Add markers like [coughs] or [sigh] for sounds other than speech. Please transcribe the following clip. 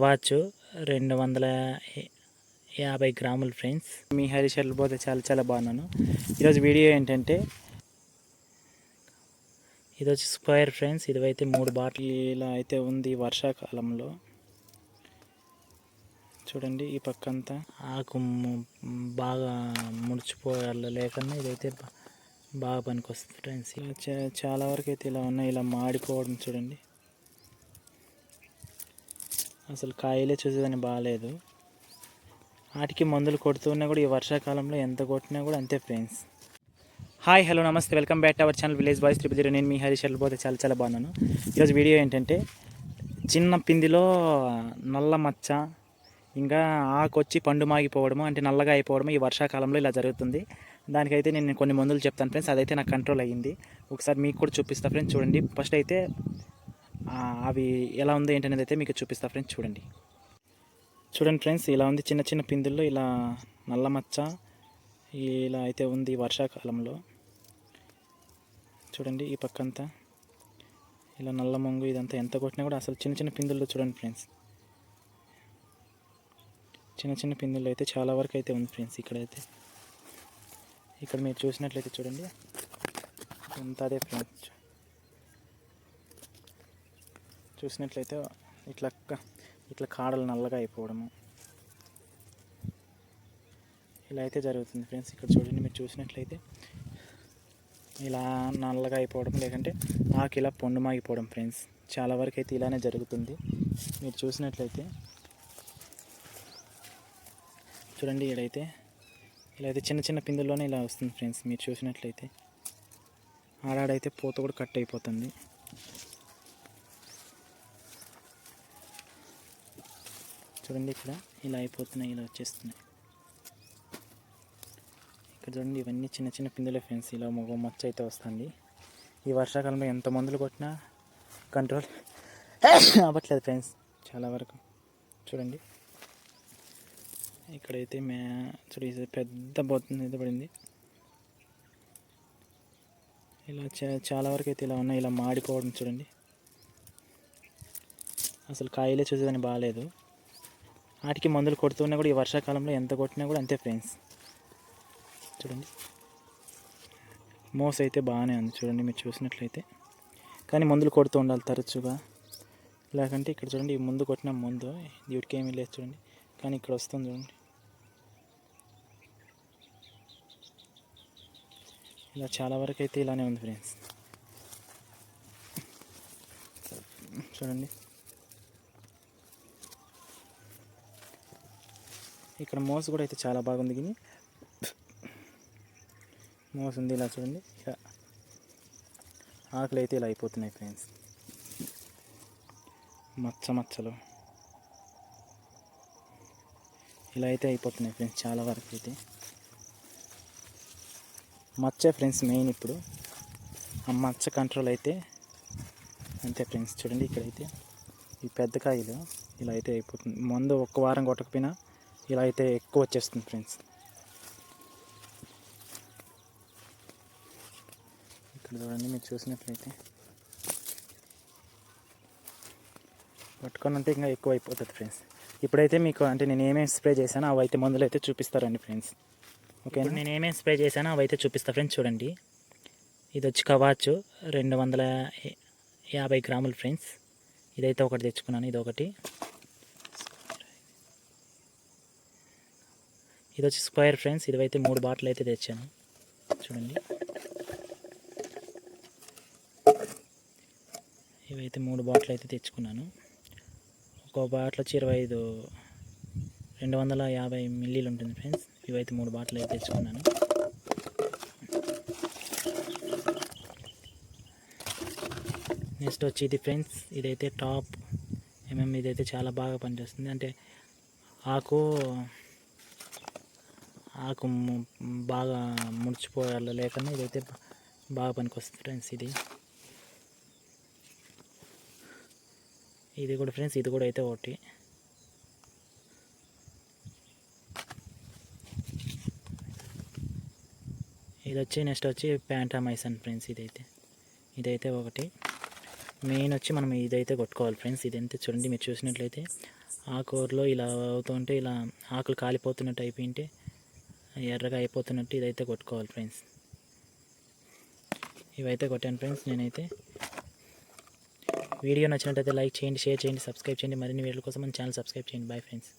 Watch రెండు వందల యాభై గ్రాములు ఫ్రెండ్స్. మీ హరీష్ పోతే చాలా చాలా బాగున్నాను. ఈరోజు వీడియో ఏంటంటే ఇది వచ్చి స్క్వేర్ ఫ్రెండ్స్. ఇది అయితే మూడు బాటిల్ ఇలా అయితే ఉంది వర్షాకాలంలో. చూడండి ఈ పక్కంతా ఆకు బాగా ముడిచిపోయాలి లేకన్నా ఇదైతే బాగా బాగా పనికొస్తుంది ఫ్రెండ్స్. ఇలా చాలా వరకు అయితే ఇలా ఉన్నాయి ఇలా మాడిపోవడం చూడండి. అసలు కాయలే చూసేదని బాగాలేదు వాటికి మందులు కొడుతున్నా కూడా ఈ వర్షాకాలంలో ఎంత కొట్టినా కూడా అంతే ఫ్రెండ్స్. హాయ్ హలో నమస్తే welcome back to our channel village boys triple zero. నేను మీ హరీష్ పోతే చాలా చాలా బాగున్నాను. ఈరోజు వీడియో ఏంటంటే చిన్న పిందిలో నల్ల మచ్చ ఇంకా ఆకు వచ్చి పండు మాగిపోవడము అంటే నల్లగా అయిపోవడము ఈ వర్షాకాలంలో ఇలా జరుగుతుంది. దానికైతే నేను కొన్ని మందులు చెప్తాను ఫ్రెండ్స్. అదైతే నాకు కంట్రోల్ అయ్యింది. ఒకసారి మీకు కూడా చూపిస్తా ఫ్రెండ్స్. చూడండి. ఫస్ట్ అయితే అవి ఎలా ఉందో ఏంటనేది అయితే మీకు చూపిస్తా ఫ్రెండ్స్ చూడండి. చూడండి ఫ్రెండ్స్ ఇలా ఉంది చిన్న చిన్న పిందుల్లో ఇలా నల్ల మచ్చ ఇలా అయితే ఉంది వర్షాకాలంలో. చూడండి ఈ పక్కంతా. ఇలా నల్ల మొంగు ఇదంతా ఎంత కొట్టినా కూడా అసలు చిన్న చిన్న పిందుల్లో చూడండి ఫ్రెండ్స్. చిన్న చిన్న పిందుల్లో అయితే చాలా వరకు అయితే ఉంది ఫ్రెండ్స్ ఇక్కడైతే. ఇక్కడ మీరు చూసినట్లయితే చూడండి. అంతా అదే ఫ్రెండ్స్. చూసినట్లయితే ఇట్లా ఇట్లా కాడలు నల్లగా అయిపోవడము. ఇలా అయితే జరుగుతుంది ఫ్రెండ్స్. ఇక్కడ చూడండి మీరు చూసినట్లయితే ఇలా నల్లగా అయిపోవడం లేకంటే ఆకు ఇలా పొండుమాగిపోవడం ఫ్రెండ్స్. చాలా వరకు అయితే ఇలానే జరుగుతుంది. మీరు చూసినట్లయితే చూడండి ఇడైతే ఇలా అయితే చిన్న చిన్న పిందుల్లోనే ఇలా వస్తుంది ఫ్రెండ్స్. మీరు చూసినట్లయితే ఆడాడైతే పూత కూడా కట్ అయిపోతుంది. చూడండి ఇక్కడ ఇలా అయిపోతున్నాయి ఇలా వచ్చేస్తున్నాయి. ఇక్కడ చూడండి ఇవన్నీ చిన్న చిన్న పిందులే ఫ్రెండ్స్ ఇలా మగ మచ్చ అయితే వస్తుంది. ఈ వర్షాకాలంలో ఎంత మందులు కొట్టినా కంట్రోల్ [coughs] అవ్వట్లేదు ఫ్రెండ్స్ చాలా వరకు. చూడండి. ఇక్కడైతే మే చూడ పెద్ద బొత్త అయితే పడింది. ఇలా చాలా వరకు అయితే ఇలా ఉన్నాయి. ఇలా మాడిపోవడం చూడండి. అసలు కాయలే చూసేదని బాగాలేదు. వాటికి మందులు కొడుతున్నా కూడా ఈ వర్షాకాలంలో ఎంత కొట్టినా కూడా అంతే ఫ్రెండ్స్ చూడండి. మోస్ అయితే బాగానే ఉంది. చూడండి మీరు చూసినట్లయితే. కానీ మందులు కొడుతూ ఉండాలి తరచుగా. లేకంటే ఇక్కడ చూడండి ఈ ముందు కొట్టిన ముందు వీటికి ఏమీ లేదు చూడండి. కానీ ఇక్కడ వస్తుంది చూడండి. ఇలా చాలా వరకు అయితే ఇలానే ఉంది ఫ్రెండ్స్ చూడండి. ఇక్కడ మోస్ కూడా అయితే చాలా బాగుంది కానీ మోస్ ఉంది ఇలా చూడండి. ఇలా ఆకులు అయితే ఇలా అయిపోతున్నాయి ఫ్రెండ్స్. మచ్చ మచ్చలు. ఇలా అయితే అయిపోతున్నాయి ఫ్రెండ్స్ చాలా వరకు అయితే. మచ్చ ఫ్రెండ్స్ మెయిన్ ఇప్పుడు. ఆ మచ్చ కంట్రోల్ అయితే అంతే ఫ్రెండ్స్ చూడండి ఇక్కడైతే. ఈ పెద్ద కాయలు ఇలా అయితే అయిపోతుంది మందు ఒక్క వారం కొట్టకపోయినా ఇలా అయితే ఎక్కువ వచ్చేస్తుంది ఫ్రెండ్స్. ఇక్కడ చూడండి మీరు చూసినట్లయితే పట్టుకొని ఉంటే ఇంకా ఎక్కువ అయిపోతుంది ఫ్రెండ్స్. ఇప్పుడైతే మీకు అంటే నేను ఏమేమి స్ప్రే చేశానో అవి అయితే మందులు అయితే చూపిస్తారండి ఫ్రెండ్స్. ఓకే నేను ఏమేమి స్ప్రే చేశానో అవి అయితే చూపిస్తా ఫ్రెండ్స్ చూడండి. ఇది వచ్చి కవాచు రెండు వందల యాభై గ్రాములు ఫ్రెండ్స్. ఇదైతే ఒకటి తెచ్చుకున్నాను ఇది ఒకటి ఇది వచ్చి స్క్వేర్ ఫ్రెండ్స్. ఇదివైతే మూడు బాటిల్ అయితే తెచ్చాను. చూడండి. ఇవైతే మూడు బాటిల్ అయితే తెచ్చుకున్నాను. ఒక బాటిల్ వచ్చి ఇరవై ఐదు రెండు వందల యాభై మిల్లీలు ఉంటుంది ఫ్రెండ్స్. ఇవైతే మూడు బాటిల్ అయితే తెచ్చుకున్నాను. నెక్స్ట్ వచ్చి ఇది ఫ్రెండ్స్ ఇదైతే టాప్. ఎంఎం ఇదైతే చాలా బాగా పనిచేస్తుంది. అంటే ఆకు ఆకు బాగా ముడిచిపోయాలి లేకుండా ఇదైతే బాగా పనికొస్తుంది ఫ్రెండ్స్ ఇది. ఇది కూడా ఫ్రెండ్స్ ఇది కూడా అయితే ఒకటి. ఇది వచ్చి నెక్స్ట్ వచ్చి ప్యాంటామైసన్ ఫ్రెండ్స్ ఇదైతే. ఇదైతే ఒకటి. మెయిన్ వచ్చి మనం ఇదైతే కొట్టుకోవాలి ఫ్రెండ్స్ ఇదైతే చూడండి మీరు చూసినట్లయితే. ఆకూరలో ఇలా అవుతుంటే ఇలా ఆకులు కాలిపోతున్నట్టు అయిపోయింటే ఎర్రగా అయిపోతున్నట్టు ఇదైతే కొట్టుకోవాలి ఫ్రెండ్స్. ఇవైతే కొట్టాను ఫ్రెండ్స్ నేనైతే. వీడియో నచ్చినట్టయితే లైక్ చేయండి షేర్ చేయండి సబ్స్క్రైబ్ చేయండి. మరిన్ని వీడియోల కోసం మన ఛానల్ సబ్స్క్రైబ్ చేయండి. Bye friends.